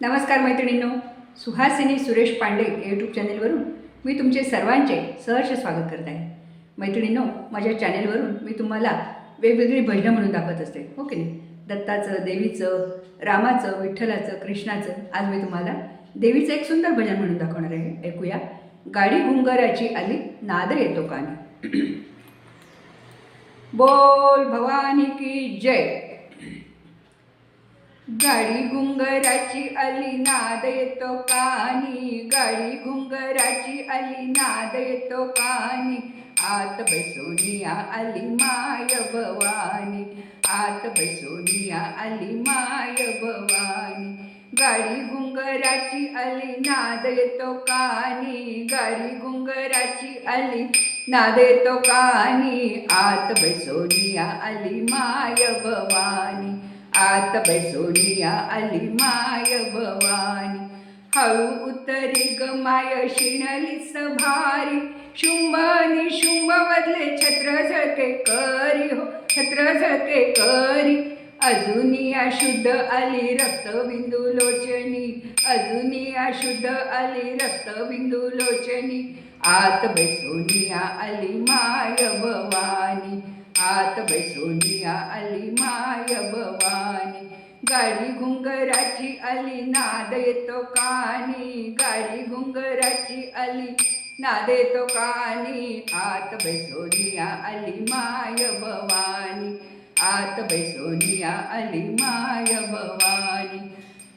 नमस्कार मैत्रिणींनो सुहासिनी सुरेश पांडे यूट्यूब चॅनेलवरून मी तुमचे सर्वांचे सहर्ष स्वागत करत आहे. मैत्रिणींनो माझ्या चॅनेलवरून मी तुम्हाला वेगवेगळी भजनं म्हणून दाखवत असते हो की नाही? दत्ताचं देवीचं रामाचं विठ्ठलाचं कृष्णाचं आज मी तुम्हाला देवीचं एक सुंदर भजन म्हणून दाखवणार आहे. ऐकूया. गाडी घुंगराची आली नादर येतो कानी. बोल भवानी की जय. गाडी घुंगराची अली नाद येतो कानी. गाडी घुंगराची अली नाद येतो कानी. आत बसोनिया अली माय भवानी आत बसोनिया अली माय भवानी गाडी घुंगराची अली नाद येतो कानी. गाडी घुंगराची आली नाद येतो कानी. आत बसोनिया अली माय भवानी आत बैसोनिया आली माय भवानी. हळू उतरी ग माय शिणलीच भारी शुंभनी शुंभ बदले छत्र झळके करी हो छत्र झळके करी. अजूनी अशुद्ध आली रक्तबिंदू लोचनी. अजूनी अशुद्ध आली रक्तबिंदू लोचनी. आत बैसोनिया आली माय भवानी. आत बैसोनिया घुंगराची आली नाद येतो कानी. गाडी घुंगराची आली नाद येतो कानी. आत बैसोनिया आली माय भवानी आत बैसोनिया आली माय भवानी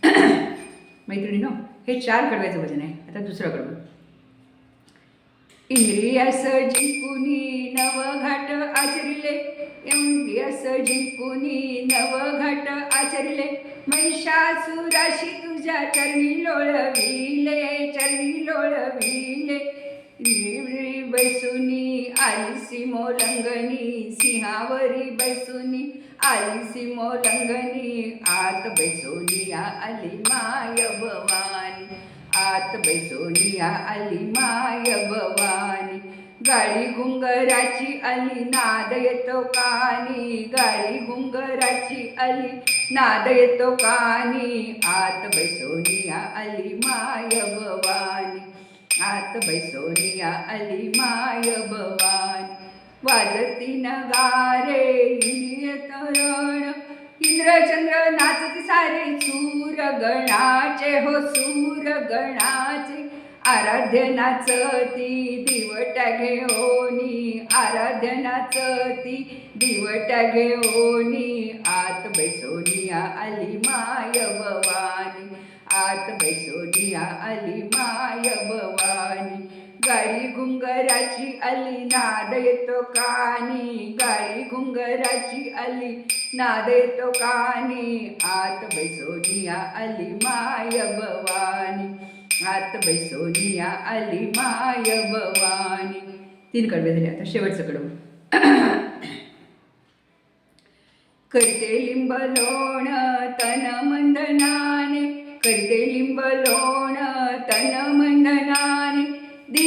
मैत्रिणीनो हे चार कडव्याचं भजन आहे. आता दुसरं कडवं. इंद्रियास जिंकुनी नवघाट आचरिले. इंद्रियास जिंकुनी नवघाट आचरिले. महिषासुराशी तुझ्या चरणी लोळविले चरणी लोळविले. निवळी बैसुनी आलिसी मोलंगणी सिंहावरी बैसुनी आलिसी मोलंगणी आत बैसोनिया आली माय भवानी आत बैसोनिया आली माय भवानी. गाळी घुंगराची आली नाद येतो कानी. गाळी घुंगराची आली नाद येतो कानी. आत बैसोनिया आली माय भवानी. आत बैसोनिया आली माय भवानी. वाजती नगारे चंद्र नाचती सारे सूर गणाचे हो सूर गणाचे आराध्य नाचती दिवट्या घेऊनी आराध्य नाचती दिवट्या घेऊनी. आत बैसोनिया आली माय भवानी आत बैसोनिया आली माय भवानी. गाडी घुंगराची आली नाद येतो कानी. गाडी घुंगराची आली नाद येतो कानी. आत बैसोनिया आली माय भवानी. आत बैसोनिया आली माय भवानी. तीन कडवे झाले आता शेवटचं कडवं. करते लिंब लोण तन मंदनाने करते लिंब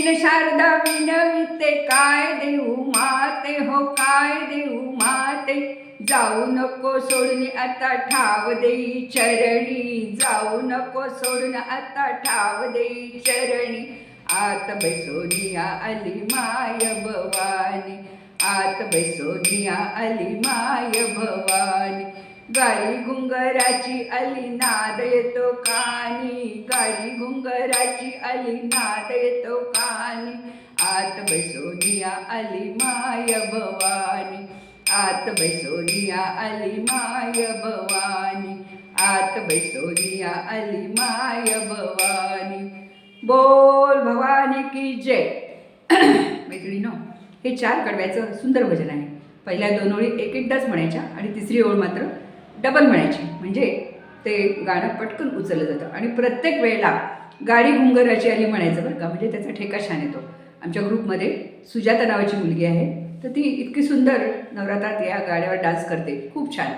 दिन शारदा विनविते काय देऊ माते हो काय देऊ माते? जाऊ नको सोडून आता ठाव देई चरणी. जाऊ नको सोडून आता ठाव देई चरणी. आत बैसोनिया अली माय भवानी. आत बैसोनिया अली माय भवानी. गाडी घुंगराची अली नाद येतो कानी. गाडी घुंगराची अली नाद येतो कानी. आत बसोनिया अली माय भवानी. आत बसोनिया अली माय भवानी. आत बसोनिया अली माय भवानी. बोल भवानी की जय. मैत्रिणीनो हे चार कडव्याचं सुंदर भजन आहे. पहिल्या दोन ओळी एक एकदाच म्हणायच्या आणि तिसरी ओळ मात्र डबल म्हणायची. म्हणजे ते गाणं पटकन उचललं जातं. आणि प्रत्येक वेळेला गाडी घुंगराची आली म्हणायचं बरं का. म्हणजे त्याचा ठेका छान येतो. आमच्या ग्रुपमध्ये सुजाता नावाची मुलगी आहे. तर ती इतकी सुंदर नवरात्रात या गाड्यावर डान्स करते. खूप छान.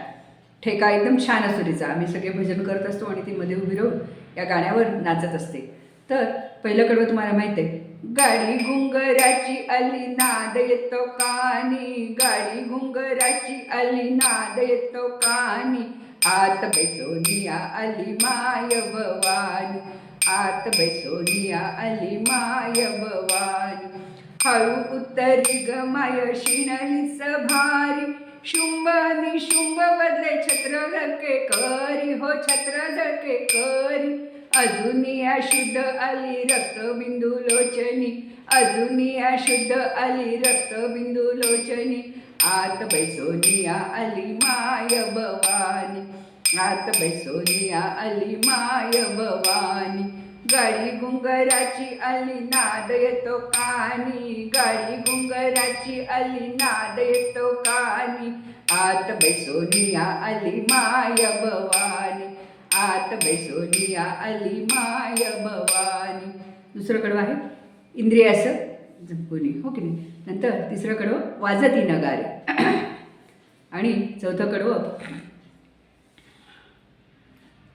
ठेका एकदम छान असतो तिचा. आम्ही सगळे भजन करत असतो आणि ती मध्ये उभी राहून या गाण्यावर नाचत असते. तर पहिलं कडवं तुम्हाला माहीत आहे. गाडी घुंगराची आली नाद येतो कानी. गाडी घुंगराची आली नाद येतो कानी. आत बैसोनिया आली माय भवानी आत बैसोनिया आली माय भवानी हळू उत्तरी ग माय शिणलीच भारी शुंभ निशुंभ बदले छत्र झळके करी. हो छत्र झळके करी. अजूनी शुद्ध आली रक्तबिंदू लोचनी. अजूनी शुद्ध आली रक्तबिंदू लोचनी. आत बैसोनिया आली माय भवानी. आत बैसोनिया आली माय भवानी. गाडी गुंगराची आली नाद येतो कानी. गाडी गुंगराची आली नाद येतो कानी. आत बैसोनिया आली माय भवानी. आत बैसोनिया आली माय भवानी. दुसरं कडवं आहे. इंद्रियाचं जपूनी हो की नाही? नंतर तिसरं कडवं वाजती नगारे. आणि चौथं कडवं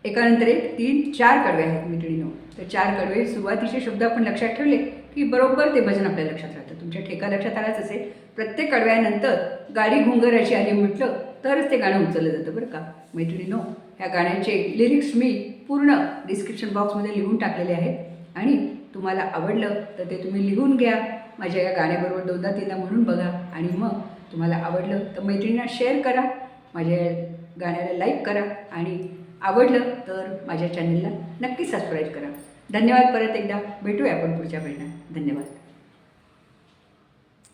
एकानंतर एक तीन चार कडवे आहेत मित्रिणीनो तर चार कडवे सुरुवातीचे शब्द आपण लक्षात ठेवले की बरोबर ते भजन आपल्या लक्षात राहतं. तुमच्या ठेका लक्षात आलाच असेल. प्रत्येक कडव्यानंतर गाडी घुंगराची आली म्हटलं तरच ते गाणं उचललं जातं बरं का. मैत्रिणीनो ह्या गाण्याचे लिरिक्स मी पूर्ण डिस्क्रिप्शन बॉक्समध्ये लिहून टाकलेले आहेत. आणि तुम्हाला आवडलं तर ते तुम्ही लिहून घ्या. माझ्या या गाण्याबरोबर दोनदा तीनदा म्हणून बघा. आणि मग तुम्हाला आवडलं तर मैत्रिणींना शेअर करा. माझ्या गाण्याला लाईक करा. आणि आवडलं तर माझ्या चॅनलला नक्की सबस्क्राईब करा. धन्यवाद परत एकदा. भेटूया आपण पुढच्या महिन्यात. धन्यवाद.